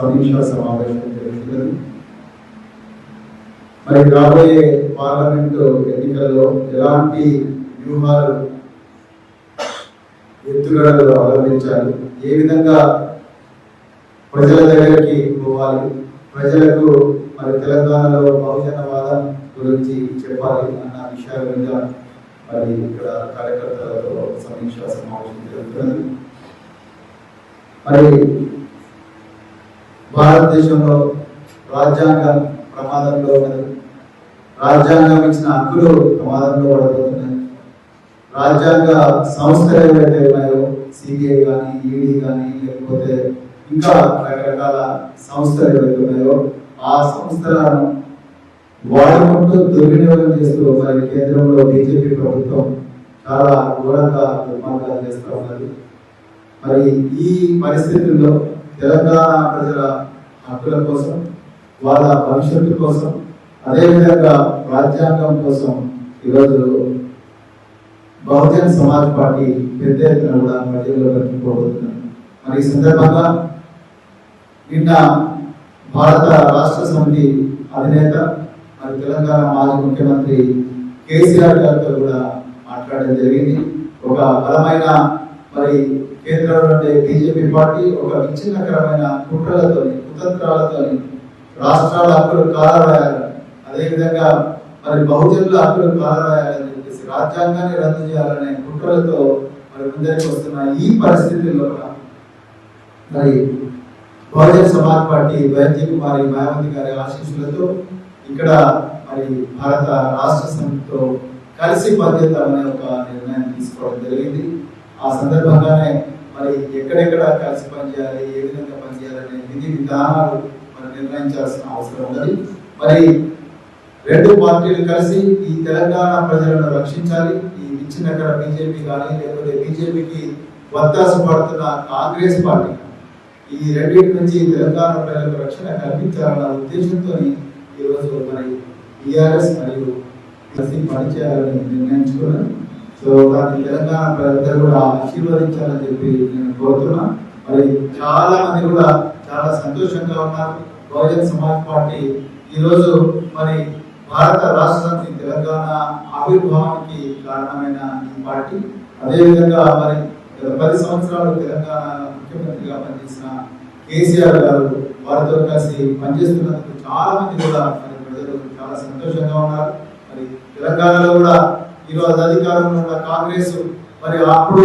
సమీక్ష సమావేశం జరుగుతున్నది. మరి రాబోయే పార్లమెంటు ఎన్నికల్లో ఎలాంటి వ్యూహాలు ఎత్తుగడలు అవలంబించాలి? ఏ విధంగా ప్రజల దగ్గరికి పోవాలి? ప్రజలకు మరి తెలంగాణలో బహుజనవాదం గురించి చెప్పాలి అన్న విషయాల మీద మరి ఇక్కడ కార్యకర్తలతో సమీక్ష సమావేశం జరుగుతున్నది. మరి భారతదేశంలో రాజ్యాంగం ప్రమాదంలో ఉన్నది రాజ్యాంగం ఇచ్చిన హక్కులు ప్రమాదంలో పడబోతున్నాయి రాజ్యాంగ సంస్థలు ఏవైతే ఉన్నాయో సిబిఐ కానీ ఈడీ కానీ లేకపోతే ఇంకా రకరకాల సంస్థలు ఏవైతే ఉన్నాయో ఆ సంస్థలను వాడుకుంటూ దుర్వినియోగం చేస్తూ మరి కేంద్రంలో బీజేపీ ప్రభుత్వం చాలా ఘోరంగా దుర్మార్గాలు చేస్తూ ఉన్నది. మరి ఈ పరిస్థితుల్లో తెలంగాణ ప్రజల హక్కుల కోసం వాళ్ళ భవిష్యత్తు కోసం అదేవిధంగా రాజ్యాంగం కోసం ఈరోజు బహుజన్ సమాజ్ పార్టీ పెద్ద ఎత్తున కూడా ప్రజల్లో పోబోతున్నారు మరి ఈ సందర్భంగా నిన్న భారత రాష్ట్ర సమితి అధినేత మరి తెలంగాణ మాజీ ముఖ్యమంత్రి కేసీఆర్ గారితో కూడా మాట్లాడడం జరిగింది. ఒక బలమైన మరి కేంద్రంలో ఉండే బీజేపీ పార్టీ ఒక విచ్ఛిన్నకరమైన కుట్రలతోని కుతంత్రాలతోని రాష్ట్రాల హక్కులు కాలరాయాలని అదేవిధంగా మరి బహుజనుల హక్కులు కాలరాయాలని చెప్పేసి రాజ్యాంగాన్ని రద్దు చేయాలనే కుట్రలతో మరి ముందరికి వస్తున్న ఈ పరిస్థితుల్లో మరి బహుజన్ సమాజ్ పార్టీ వైద్య కుమారి మాయావతి గారి ఆశీస్సులతో ఇక్కడ మరి భారత రాష్ట్ర సమితితో కలిసి పనిచేద్దామనే ఒక నిర్ణయం తీసుకోవడం జరిగింది. ఆ సందర్భంగానే మరి ఎక్కడెక్కడ కలిసి పనిచేయాలి ఏ విధంగా పనిచేయాలనే విధి విధానాలు మరి నిర్ణయించాల్సిన అవసరం ఉన్నది. మరి రెండు పార్టీలు కలిసి ఈ తెలంగాణ ప్రజలను రక్షించాలి. ఈ విచ్ఛిన్నకర బీజేపీ కానీ లేకపోతే బీజేపీకి వత్తాసు పడుతున్న కాంగ్రెస్ పార్టీ ఈ రెండింటి నుంచి తెలంగాణ ప్రజలకు రక్షణ కల్పించాలన్న ఉద్దేశంతో ఈరోజు మరి టీఆర్ఎస్ మరియు కలిసి పనిచేయాలని నిర్ణయించుకున్నాను సో దాన్ని తెలంగాణ ప్రజలందరూ కూడా ఆశీర్వదించాలని చెప్పి నేను కోరుతున్నా. మరి చాలా మంది కూడా చాలా సంతోషంగా ఉన్నారు. బహుజన్ సమాజ్ పార్టీ ఈరోజు మరి భారత రాష్ట్ర సమితి తెలంగాణ ఆవిర్భావానికి కారణమైన ఈ పార్టీ. అదేవిధంగా మరి గత పది సంవత్సరాలు తెలంగాణ ముఖ్యమంత్రిగా పనిచేసిన కేసీఆర్ గారు వారితో కలిసి పనిచేస్తున్నందుకు చాలా మంది కూడా మరి ప్రజలు చాలా సంతోషంగా ఉన్నారు. మరి తెలంగాణలో కూడా ఈరోజు అధికారంలో ఉన్న కాంగ్రెస్ మరి అప్పుడు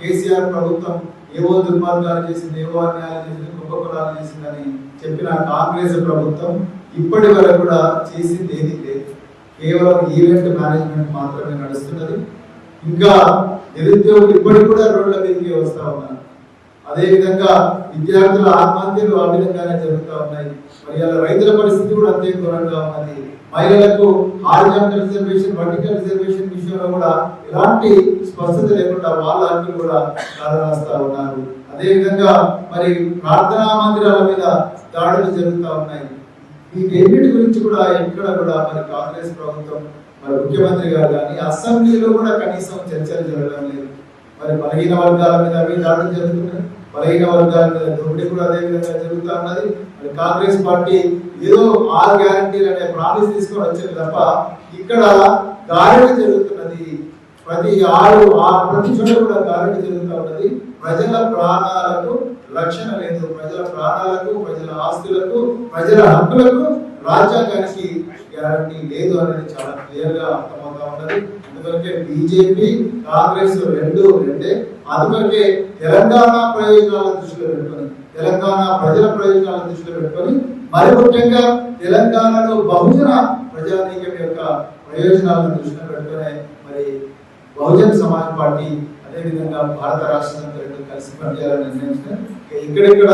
కేసీఆర్ ప్రభుత్వం ఏవో దుర్మార్గాలు చేసింది ఏవో అన్యాయాలు చేసింది కుంభకోణాలు చేసిందని చెప్పిన కాంగ్రెస్ ప్రభుత్వం ఇప్పటి వరకు కూడా చేసింది ఏది లేదు. కేవలం ఈవెంట్ మేనేజ్మెంట్ మాత్రమే నడుస్తున్నది. ఇంకా నిరుద్యోగులు ఇప్పటికి కూడా రోడ్ల మీదకి వస్తూ ఉన్నారు. అదేవిధంగా విద్యార్థుల ఆత్మహత్యలు ఆ విధంగానే జరుగుతూ ఉన్నాయి. మరి అలా రైతుల పరిస్థితి కూడా అంతే ఘోరంగా ఉన్నది. మహిళలకు హారిజాంటల్ రిజర్వేషన్ వర్టికల్ రిజర్వేషన్ విషయంలో కూడా ఎలాంటి స్పష్టత లేకుండా వాళ్ళ అన్ని కూడా రాస్తా ఉన్నారు. అదేవిధంగా మరి ప్రార్థనా మందిరాల మీద దాడులు జరుగుతూ ఉన్నాయి. వీటన్నిటి గురించి కూడా ఎక్కడ కూడా మరి కాంగ్రెస్ ప్రభుత్వం మరి ముఖ్యమంత్రి గారు కానీ అసెంబ్లీలో కూడా కనీసం చర్చలు జరగడం లేదు. మరి బలహీన వర్గాల మీద అవి దాడులు జరుగుతున్నాయి. బలహీన వర్గాల మీద దోపిడీ కూడా అదే విధంగా జరుగుతూ ఉన్నది. మరి కాంగ్రెస్ పార్టీ ఏదో ఆరు గ్యారంటీలు అనే ప్రామిస్ తీసుకొని వచ్చింది తప్ప ఇక్కడ దారుణ జరుగుతున్నది. ప్రతి ఆరు ఆ ప్రతి చోట కూడా దారుణ జరుగుతూ ఉన్నది. ప్రజల ప్రాణాలకు రక్షణ లేదు. ప్రజల ప్రాణాలకు ప్రజల ఆస్తులకు ప్రజల హక్కులకు రాజ్యాంగానికి గ్యారంటీ లేదు అనేది చాలా క్లియర్గా అర్థమవుతా ఉన్నది. ఎందుకంటే బీజేపీ కాంగ్రెస్ రెండు రెండే. అందుకొరకే తెలంగాణ ప్రయోజనాల దృష్టిలో పెట్టుకొని తెలంగాణ ప్రజల ప్రయోజనాలను దృష్టిలో పెట్టుకొని మరి ముఖ్యంగా తెలంగాణలో బహుజన ప్రజానీకం యొక్క ప్రయోజనాలను దృష్టిలో పెట్టుకునే మరి బహుజన సమాజ్ పార్టీ అదేవిధంగా భారత రాష్ట్రం రెండు కలిసి పనిచేయాలని నిర్ణయించిన ఎక్కడెక్కడ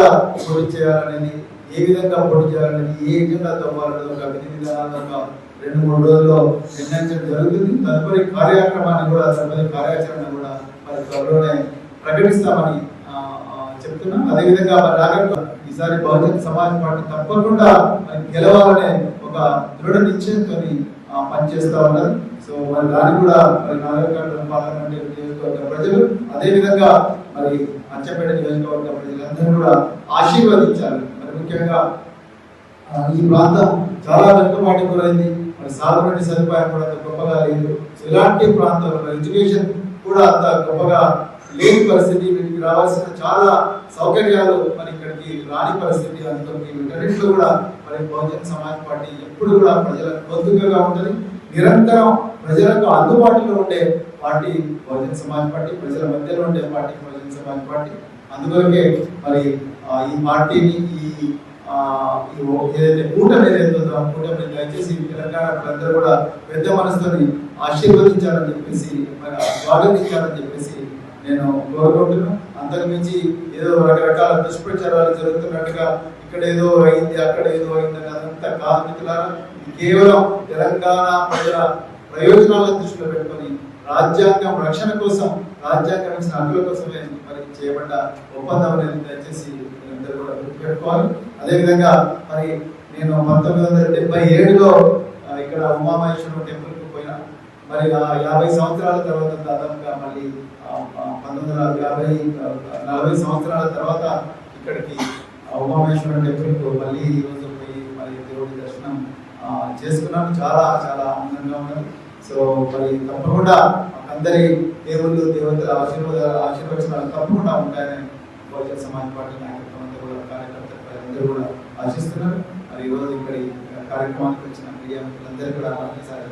చేయాలనేది ఏ విధంగా పొడి చేయాలనేది ఏ ఎజెండాతో వాళ్ళని ఒక విధి విధానాలు ఒక రెండు మూడు రోజుల్లో నిర్ణయించడం జరుగుతుంది. తదుపరి కార్యక్రమాన్ని కూడా తదుపరి కార్యాచరణ కూడా మరి త్వరలోనే ప్రకటిస్తామని చెప్తున్నాం. అదేవిధంగా మరి రాగట్టు ఈసారి బహుజన సమాజ్ పార్టీ తప్పకుండా మరి గెలవాలనే ఒక దృఢ నిశ్చయంతో పనిచేస్తూ ఉన్నారు సో మరి దాన్ని కూడా మరి నాగరికత పార్లమెంట్ నియోజకవర్గ ప్రజలు అదేవిధంగా మరి అచ్చపేట నియోజకవర్గ ప్రజలందరూ కూడా ఆశీర్వదించాలి. ముఖ్యంగా ఈ ప్రాంతం చాలా వెనుకబాటు గురైంది. మరి సాగునీటి సదుపాయం కూడా అంత గొప్పగా లేదు. ఇలాంటి ప్రాంతాల్లో ఎడ్యుకేషన్ కూడా అంత గొప్పగా లేని పరిస్థితి వీటికి రావాల్సిన చాలా సౌకర్యాలు మరి ఇక్కడికి రాని పరిస్థితి అందుకని వీటన్నింటిలో కూడా మరి బహుజన సమాజ్ పార్టీ ఎప్పుడు కూడా ప్రజల గొంతుకగా ఉంటుంది. నిరంతరం ప్రజలకు అందుబాటులో ఉండే పార్టీ బహుజన సమాజ్ పార్టీ ప్రజల మధ్యలో ఉండే పార్టీ బహుజన సమాజ్ పార్టీ. అందుకొరకే మరి ఈ పార్టీని ఈ ఏదైతే కూటమి ఏదైతే ఉందో ఆ కూటమి దయచేసి తెలంగాణ ప్రజలందరూ కూడా పెద్ద మనసుతోని ఆశీర్వదించాలని చెప్పేసి మరి స్వాగతించాలని చెప్పేసి నేను కోరుకుంటున్నాను. అంతకు మించి ఏదో రకరకాల దుష్ప్రచారాలు జరుగుతున్నట్టుగా ఇక్కడ ఏదో అయింది అక్కడ ఏదో అయింది అదంతా కాదు మిత్రులారా. కేవలం తెలంగాణ ప్రజల ప్రయోజనాలను దృష్టిలో పెట్టుకొని రాజ్యాంగం రక్షణ కోసం రాజ్యాంగం ఇచ్చిన హక్కుల కోసమే మరి చేయబడ్డ ఒప్పందం అనేది దయచేసి అందరూ కూడా గుర్తుపెట్టుకోవాలి. అదేవిధంగా మరి నేను పంతొమ్మిది వందల డెబ్బై ఏడులో ఇక్కడ ఉమామహేశ్వరం టెంపుల్కి పోయినా మరి ఆ యాభై సంవత్సరాల తర్వాత దాదాపుగా మళ్ళీ పంతొమ్మిది వందల యాభై నలభై సంవత్సరాల తర్వాత ఇక్కడికి ఉమామహేశ్వరం టెంపుల్కు మళ్ళీ ఈ రోజు పోయి మరి దేవుడి దర్శనం చేసుకున్నాను. చాలా చాలా ఆనందంగా ఉన్నది. సో మరి తప్పకుండా అందరి దేవుళ్ళు దేవతల ఆశీర్వాద ఆశీర్వచనాలు తప్పకుండా ఉంటాయని బహుజన సమాజ్ పార్టీ నాయకత్వం అంతా కూడా కార్యకర్తలు అందరూ కూడా ఆశిస్తున్నారు. మరి ఈరోజు ఇక్కడ కార్యక్రమానికి వచ్చిన మీడియా మిత్రులందరూ కూడా ఒకసారి